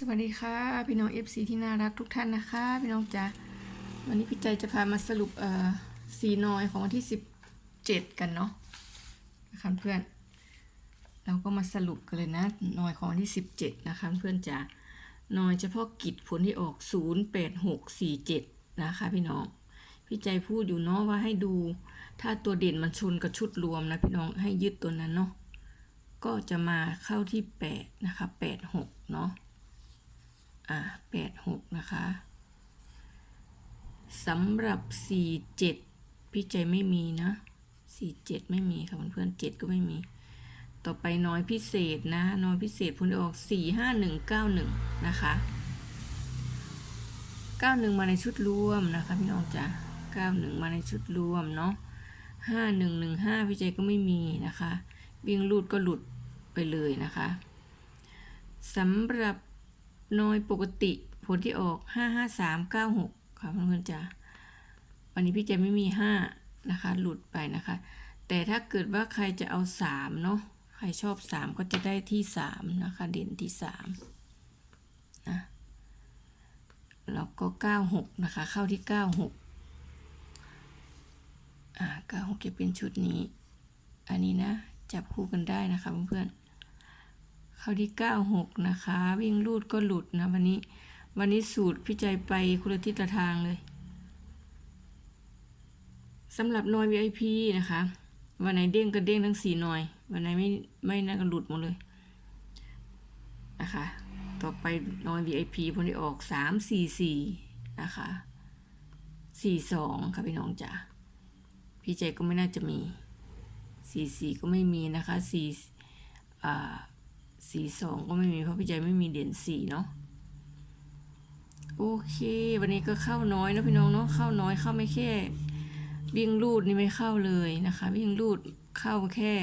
สวัสดีค่ะ พี่น้อง FC ที่น่ารักทุกท่านนะคะ พี่น้องจ๋าวันนี้พี่ใจจะพามาสรุปเอ่อสีนอยของวันที่ 17 กันเนาะนะคะเพื่อน เราก็มาสรุปกันเลยนะนอยของวันที่ 17 นะคะเพื่อนจ๋านอยเฉพาะกิจผลที่ออก 08647 นะคะ พี่น้อง พี่ใจพูดอยู่เนาะว่าให้ดูถ้าตัวเด่นมันชนกับชุดรวมนะพี่น้องให้ยึดตัวนั้นเนาะก็จะมาเข้าที่ 8 นะคะ 86 เนาะ อ่าแปดหกนะคะ สำหรับสี่เจ็ดพี่ใจไม่มีนะสี่เจ็ดไม่มีค่ะเพื่อนๆเจ็ดก็ไม่มี ต่อไปน้อยพิเศษนะ น้อยพิเศษพุ่นออกสี่ห้าหนึ่งเก้าหนึ่งนะคะเก้าหนึ่งมาในชุดรวมนะคะพี่น้องจ้ะเก้าหนึ่งมาในชุดรวมเนาะห้าหนึ่งหนึ่งห้าพี่ใจก็ไม่มีนะคะวิ่งลูดก็หลุดไปเลยนะคะสำหรับน้อยปกติผลที่ออกห้าห้าสามเก้าหกค่ะเพื่อนๆจ้ะ วันนี้พี่เจไม่มีห้านะคะ หลุดไปนะคะ แต่ถ้าเกิดว่าใครจะเอาสามเนาะใครชอบสามก็จะได้ที่สามนะคะ เด่นที่สามนะแล้วก็เก้าหกนะคะ เข้าที่เก้าหกอ่าเก้าหกจะเป็นชุดนี้ อันนี้นะ จับคู่กันได้นะคะเพื่อนๆเข้าที่96นะคะ วิ่งลูดก็หลุดนะวันนี้ วันนี้สูตรพี่ใจไปคนละทิศละทางเลย สำหรับนอย VIP นะคะ วันไหนเด้งก็เด้งทั้งสี่นอยวันไหนไม่ไม่น่าก็หลุดหมดเลยนะคะ ต่อไปนอย VIP พวกนี้ออกสามสี่สี่นะคะสี่สองค่ะพี่น้องจ๋าพี่ใจก็ไม่น่าจะมีสี่สี่ก็ไม่มีนะคะสี่อ่าสี่สองก็ไม่มีเพราะพี่ใจไม่มีเด่นสี่เนาะโอเค วันนี้ก็เข้าน้อยนะพี่น้องเนาะเข้าน้อยเข้าไม่แค่ วิ่งลูดนี่ไม่เข้าเลยนะคะ วิ่งลูดเข้าแค่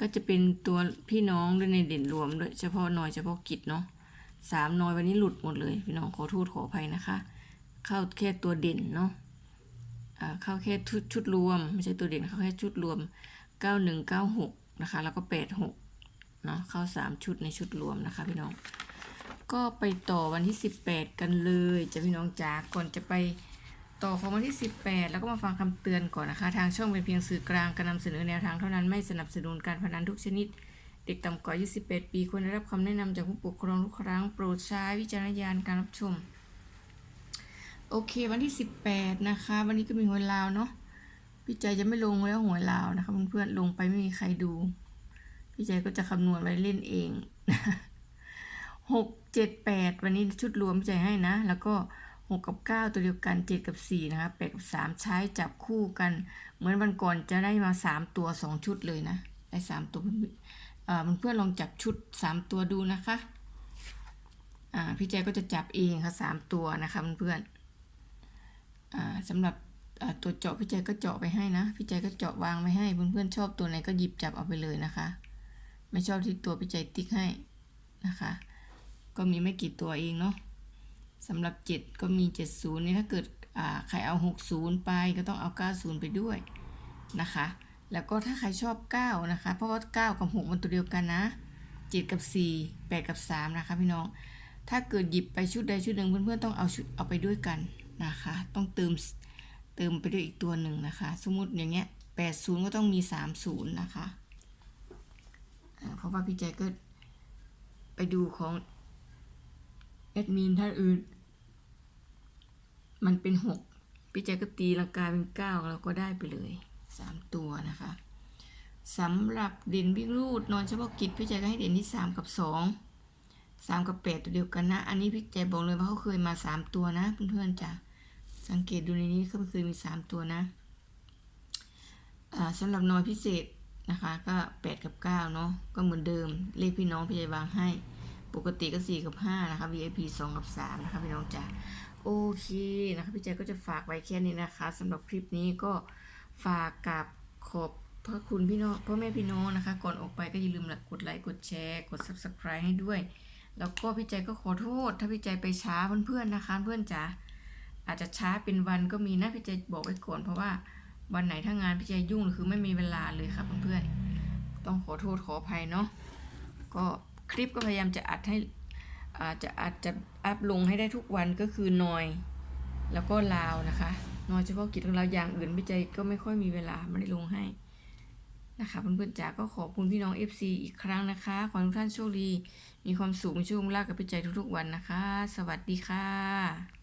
ก็จะเป็นตัวพี่น้องด้วยในเด่นรวมด้วยเฉพาะน้อยเฉพาะกิจเนาะสามน้อยวันนี้หลุดหมดเลยพี่น้องขอโทษขออภัยนะคะ เข้าแค่ตัวเด่นเนาะอ่าเข้าแค่ชุดชุดรวม ไม่ใช่ตัวเด่นเข้าแค่ชุดรวมเก้าหนึ่งเก้าหกนะคะ แล้วก็แปดหกเนาะเข้า 3 ชุดในชุดรวมนะคะพี่น้อง ก็ไปต่อวันที่ 18 กันเลยจะพี่น้องจ๋าก่อนจะไป ต่อของวันที่ 18 แล้วก็มาฟังคำเตือนก่อนนะคะ ทางช่องเป็นเพียงสื่อกลางการนำเสนอแนวทางเท่านั้นไม่สนับสนุนการพนันทุกชนิด เด็กต่ำกว่าอายุ18ปีควรได้รับคำแนะนำจากผู้ปกครองทุกครั้งโปรดใช้วิจารณญาณการรับชม โอเค วันที่ 18 นะคะ วันนี้ก็มีหวยลาวเนาะพี่ใจจะไม่ลงแล้วหวยลาวนะคะเพื่อนๆลงไปไม่มีใครดู พี่ใจก็จะคำนวณไว้เล่นเองหกเจ็ดแปดวันนี้ชุดรวมพี่ใจให้นะ แล้วก็ หกกับเก้าตัวเดียวกันเจ็ดกับสี่นะคะแปดกับสามใช้จับคู่กัน เหมือนวันก่อนจะได้มาสามตัวสองชุดเลยนะ ได้สามตัวเอ่อเพื่อนลองจับชุดสามตัวดูนะคะอ่าพี่ใจก็จะจับเองค่ะสามตัวนะคะเพื่อนๆอ่าสำหรับตัวเจาะพี่ใจก็เจาะไปให้นะ พี่ใจก็เจาะวางไว้ให้เพื่อนๆชอบตัวไหนก็หยิบจับเอาไปเลยนะคะ ไม่ชอบที่ตัวพี่ใจติ๊กให้นะคะ ก็มีไม่กี่ตัวเองเนาะ สำหรับ 7 ก็มี 70นี่ถ้าเกิดใครเอา 60 ไปก็ต้องเอา 90 ไปด้วยนะคะ แล้วก็ถ้าใครชอบ 9 นะคะ เพราะว่า 9 กับ 6 มันตัวเดียวกันนะ 7 กับ 4 8 กับ 3 นะคะพี่น้อง ถ้าเกิดหยิบไปชุดใดชุดหนึ่งเพื่อนๆต้องเอาชุดเอาไปด้วยกันนะคะ ต้องเติมเติมไปด้วยอีกตัวหนึ่งนะคะ สมมติอย่างเงี้ย 80 ก็ต้องมี 30 นะคะ เพราะว่าพี่แจก็ไปดูของ แอดมินท่านอื่น มันเป็นหกพี่แจก็ตีลังกาเป็นเก้าเราก็ได้ไปเลยสามตัวนะคะสำหรับเด่นวิ่งรูดนอนเฉพาะกิจพี่แจก็ให้เด่นที่สามกับสองสามกับแปดตัวเดียวกันนะ อันนี้พี่แจบอกเลยว่าเขาเคยมาสามตัวนะเพื่อนๆจ้ะสังเกตดูในนี้เขาเคยมีสามตัวนะสำหรับนอยพิเศษนะคะก็8กับ9เนาะก็เหมือนเดิมเลขพี่น้องพี่ใหญ่วางให้ ปกติก็ 4 กับ 5 นะคะ VIP 2 กับ 3 นะคะ พี่น้องจ๋าโอเคนะคะ พี่แจก็จะฝากไว้แค่นี้นะคะสำหรับคลิปนี้ก็ฝากกับขอบพระคุณพี่น้องพ่อแม่พี่น้องนะคะ ก่อนออกไปก็อย่าลืมกดไลค์กดแชร์ กด Subscribe ให้ด้วย แล้วก็พี่ใจก็ขอโทษ ถ้าพี่ใจไปช้าเพื่อนๆนะคะเพื่อนจ๋าอาจจะช้าเป็นวันก็มีนะพี่ใจบอกไว้ก่อนเพราะว่าวันไหนถ้างานพี่ใจยุ่งคือไม่มีเวลาเลยครับเพื่อนๆต้องขอโทษขออภัยเนาะก็ คลิปก็พยายามจะอัดให้อาจจะอาจจะอัพลงให้ได้ทุกวันก็คือนอย แล้วก็ลาวนะคะนอยเฉพาะกิจของเราอย่างอื่นไม่ใจก็ไม่ค่อยมีเวลาไม่ได้ลงให้นะคะเพื่อนๆจ๋าก็ขอบคุณพี่น้อง FC อีกครั้งนะคะ ขอทุกท่านโชคดี มีความสุขมีโชคลาภกับพี่ใจทุกๆวันนะคะ สวัสดีค่ะ